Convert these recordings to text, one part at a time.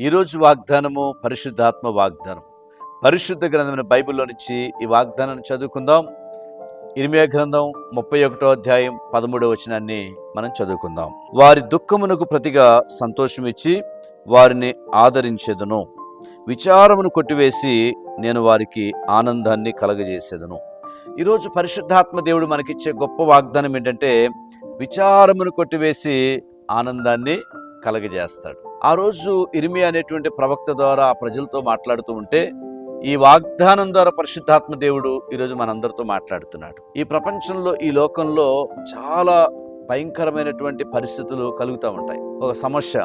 ఈరోజు వాగ్దానము పరిశుద్ధాత్మ వాగ్దానం. పరిశుద్ధ గ్రంథమైన బైబిల్లో నుంచి ఈ వాగ్దానాన్ని చదువుకుందాం. ఇరిమియా గ్రంథం ముప్పై ఒకటో అధ్యాయం పదమూడవ వచనాన్ని మనం చదువుకుందాం. వారి దుఃఖమునకు ప్రతిగా సంతోషం ఇచ్చి వారిని ఆదరించేదను. విచారమును కొట్టివేసి నేను వారికి ఆనందాన్ని కలగజేసేదను. ఈరోజు పరిశుద్ధాత్మ దేవుడు మనకిచ్చే గొప్ప వాగ్దానం ఏంటంటే విచారమును కొట్టివేసి ఆనందాన్ని కలగజేస్తాడు. ఆ రోజు ఇరిమి అనేటువంటి ప్రవక్త ద్వారా ప్రజలతో మాట్లాడుతూ ఉంటే ఈ వాగ్దానం ద్వారా పరిశుద్ధాత్మ దేవుడు ఈరోజు మనందరితో మాట్లాడుతున్నాడు. ఈ ప్రపంచంలో ఈ లోకంలో చాలా భయంకరమైనటువంటి పరిస్థితులు కలుగుతూ ఉంటాయి. ఒక సమస్య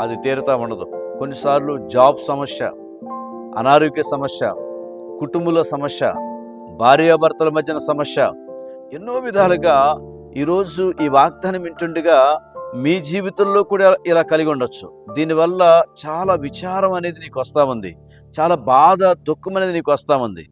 అది తీరుతా ఉండదు. కొన్నిసార్లు జాబ్ సమస్య అనారోగ్య సమస్య కుటుంబంలో సమస్య భార్యాభర్తల మధ్యన సమస్య ఎన్నో విధాలుగా ఈరోజు ఈ వాగ్దానం వింటుండగా మీ జీవితంలో కూడా ఇలా కలిగి ఉండొచ్చు. దీనివల్ల చాలా విచారం అనేది నీకు వస్తూ ఉంది. చాలా బాధ దుఃఖం అనేది నీకు వస్తూ ఉంది.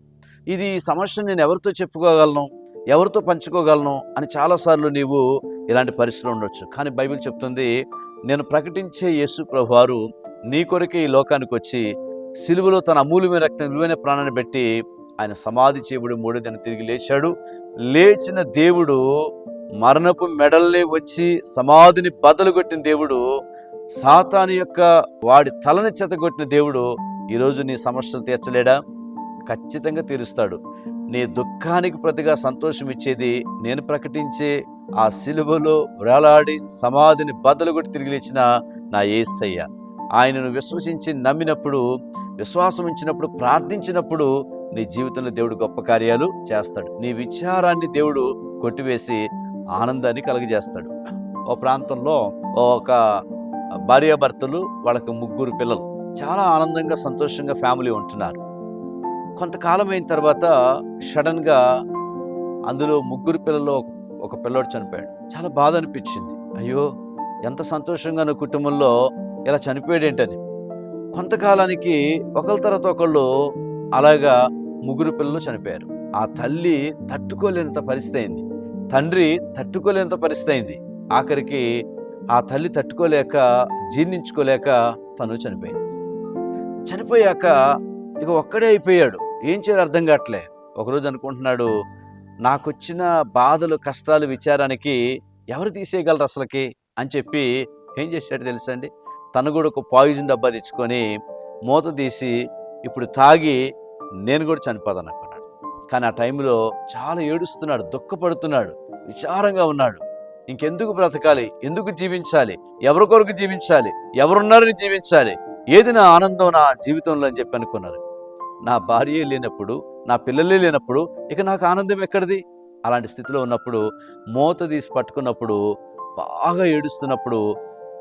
ఇది సమస్యను నేను ఎవరితో చెప్పుకోగలను? ఎవరితో పంచుకోగలను? అని చాలాసార్లు నీవు ఇలాంటి పరిస్థితులు ఉండొచ్చు. కానీ బైబిల్ చెప్తుంది నేను ప్రకటించే యేసు ప్రభువారు నీ కొరకే ఈ లోకానికి వచ్చి సిలువలో తన అమూల్యమైన రక్తం విలువైన ప్రాణాన్ని పెట్టి ఆయన సమాధి చేయబడి మూడో దిన తిరిగి లేచాడు. లేచిన దేవుడు మరణపు మెడల్ని వచ్చి సమాధిని బదలు కొట్టిన దేవుడు సాతాను యొక్క వాడి తలని చెతగొట్టిన దేవుడు ఈరోజు నీ సమస్యలు తీర్చలేడా? ఖచ్చితంగా తీరుస్తాడు. నీ దుఃఖానికి ప్రతిగా సంతోషం ఇచ్చేది నేను ప్రకటించే ఆ సిలువలో వ్రేలాడి సమాధిని బదలుగొట్టి కొట్టి తిరిగి నా ఏసయ్య. ఆయనను విశ్వసించి నమ్మినప్పుడు విశ్వాసం ఉంచినప్పుడు ప్రార్థించినప్పుడు నీ జీవితంలో దేవుడు గొప్ప కార్యాలు చేస్తాడు. నీ విచారాన్ని దేవుడు కొట్టివేసి ఆనందాన్ని కలుగజేస్తాడు. ఓ ప్రాంతంలో ఒక భార్యాభర్తలు వాళ్ళకి ముగ్గురు పిల్లలు. చాలా ఆనందంగా సంతోషంగా ఫ్యామిలీ ఉంటున్నారు. కొంతకాలం అయిన తర్వాత సడన్గా అందులో ముగ్గురు పిల్లలు ఒక- పిల్లోడు చనిపోయాడు. చాలా బాధ అనిపించింది. అయ్యో ఎంత సంతోషంగా నా కుటుంబంలో ఇలా చనిపోయాడు ఏంటని కొంతకాలానికి ఒకళ్ళ తర్వాత ఒకళ్ళు అలాగా ముగ్గురు పిల్లలు చనిపోయారు. ఆ తల్లి తట్టుకోలేనంత పరిస్థితి అయింది. తండ్రి తట్టుకోలేంత పరిస్థితి అయింది. ఆఖరికి ఆ తల్లి తట్టుకోలేక జీర్ణించుకోలేక తను చనిపోయింది. చనిపోయాక ఇక ఒక్కడే అయిపోయాడు. ఏం చేయాలి అర్థం కావట్లే. ఒకరోజు అనుకుంటున్నాడు నాకొచ్చిన బాధలు కష్టాలు విచారానికి ఎవరు తీసేయగలరు అసలుకి? అని చెప్పి ఏం చేశాడు తెలుసా అండి? తను కూడా ఒక పాయిజన్ డబ్బా తెచ్చుకొని మూత తీసి ఇప్పుడు తాగి నేను కూడా చనిపోదాను అక్కడ. కానీ ఆ టైంలో చాలా ఏడుస్తున్నాడు దుఃఖపడుతున్నాడు విచారంగా ఉన్నాడు. ఇంకెందుకు బ్రతకాలి? ఎందుకు జీవించాలి? ఎవరి కొరకు జీవించాలి? ఎవరున్నారని జీవించాలి? ఏది నా ఆనందం నా జీవితంలో అని చెప్పి అనుకున్నారు. నా భార్య లేనప్పుడు నా పిల్లలే లేనప్పుడు ఇక నాకు ఆనందం ఎక్కడిది? అలాంటి స్థితిలో ఉన్నప్పుడు మూత తీసి పట్టుకున్నప్పుడు బాగా ఏడుస్తున్నప్పుడు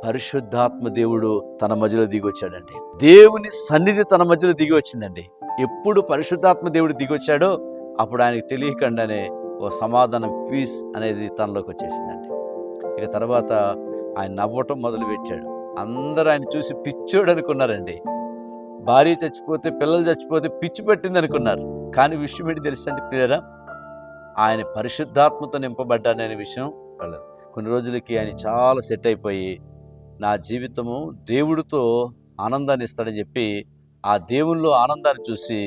పరిశుద్ధాత్మ దేవుడు తన మధ్యలో దిగి వచ్చాడండి దేవుని సన్నిధి తన మధ్యలో దిగి వచ్చిందండి. ఎప్పుడు పరిశుద్ధాత్మ దేవుడు దిగి వచ్చాడో అప్పుడు ఆయనకు తెలియకుండానే ఓ సమాధానం పీస్ అనేది తనలోకి వచ్చేసిందండి. ఇక తర్వాత ఆయన నవ్వటం మొదలుపెట్టాడు. అందరూ ఆయన చూసి పిచ్చోడు అనుకున్నారండి. భార్య చచ్చిపోతే పిల్లలు చచ్చిపోతే పిచ్చి పట్టింది అనుకున్నారు. కానీ విషయం ఏంటి తెలుసండి పిల్లరా ఆయన పరిశుద్ధాత్మతో నింపబడ్డాననే విషయం వెళ్ళదు. కొన్ని రోజులకి ఆయన చాలా సెట్ అయిపోయి నా జీవితము దేవుడితో ఆనందాన్ని ఇస్తాడని చెప్పి ఆ దేవుల్లో ఆనందాన్ని చూసి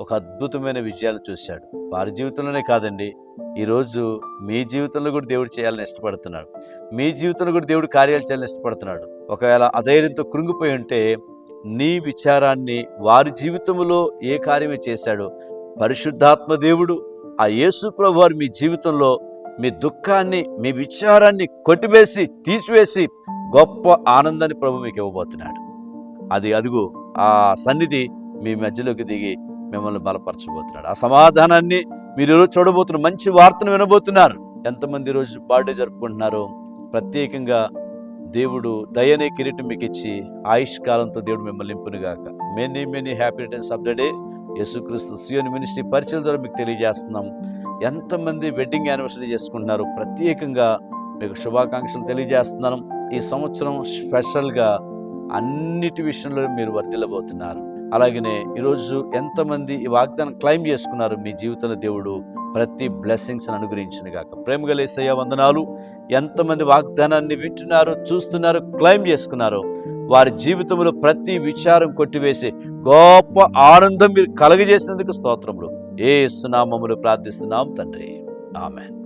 ఒక అద్భుతమైన విజయాలు చూశాడు. వారి జీవితంలోనే కాదండి ఈరోజు మీ జీవితంలో కూడా దేవుడు చేయాలని ఇష్టపడుతున్నాడు. మీ జీవితంలో కూడా దేవుడు కార్యాలు చేయాలని ఇష్టపడుతున్నాడు. ఒకవేళ అధైర్యంతో కృంగిపోయి ఉంటే నీ విచారాన్ని వారి జీవితంలో ఏ కార్యమే చేశాడు పరిశుద్ధాత్మ దేవుడు ఆ యేసు ప్రభు వారు మీ జీవితంలో మీ దుఃఖాన్ని మీ విచారాన్ని కొట్టివేసి తీసివేసి గొప్ప ఆనందాన్ని ప్రభు మీకు ఇవ్వబోతున్నాడు. అది అదుగు ఆ సన్నిధి మీ మధ్యలోకి దిగి మిమ్మల్ని బలపరచబోతున్నాడు. ఆ సమాధానాన్ని మీరు ఈరోజు చూడబోతున్న మంచి వార్తను వినబోతున్నారు. ఎంతమంది ఈరోజు బర్త్డే జరుపుకుంటున్నారు ప్రత్యేకంగా దేవుడు దయనే కిరీటం మీకు ఇచ్చి ఆయుష్ కాలంతో దేవుడు మిమ్మల్ని నింపునుగాక. Many many happy returns of the day Yesu Kristu Sioni ministry పరిచయం ద్వారా మీకు తెలియజేస్తున్నాం. ఎంతమంది వెడ్డింగ్ యానివర్సరీ చేసుకుంటున్నారు ప్రత్యేకంగా మీకు శుభాకాంక్షలు తెలియజేస్తున్నాను ఈ సంవత్సరం స్పెషల్గా అన్నిటి విషయంలో మీరు వర్ధిల్లబోతున్నారు. అలాగనే ఈరోజు ఎంతమంది ఈ వాగ్దానం క్లైమ్ చేసుకున్నారు మీ జీవితంలో దేవుడు ప్రతి బ్లెస్సింగ్స్ అనుగ్రహించిన గాక. ప్రేమ గలేసయ్య వందనాలు. ఎంతమంది వాగ్దానాన్ని వింటున్నారు చూస్తున్నారు క్లైమ్ చేసుకున్నారు వారి జీవితంలో ప్రతి విచారం కొట్టివేసి గొప్ప ఆనందం మీరు కలగజేసినందుకు స్తోత్రములు. ఏ సునామములు ప్రార్థిస్తున్నాం తండ్రి. ఆమెన్.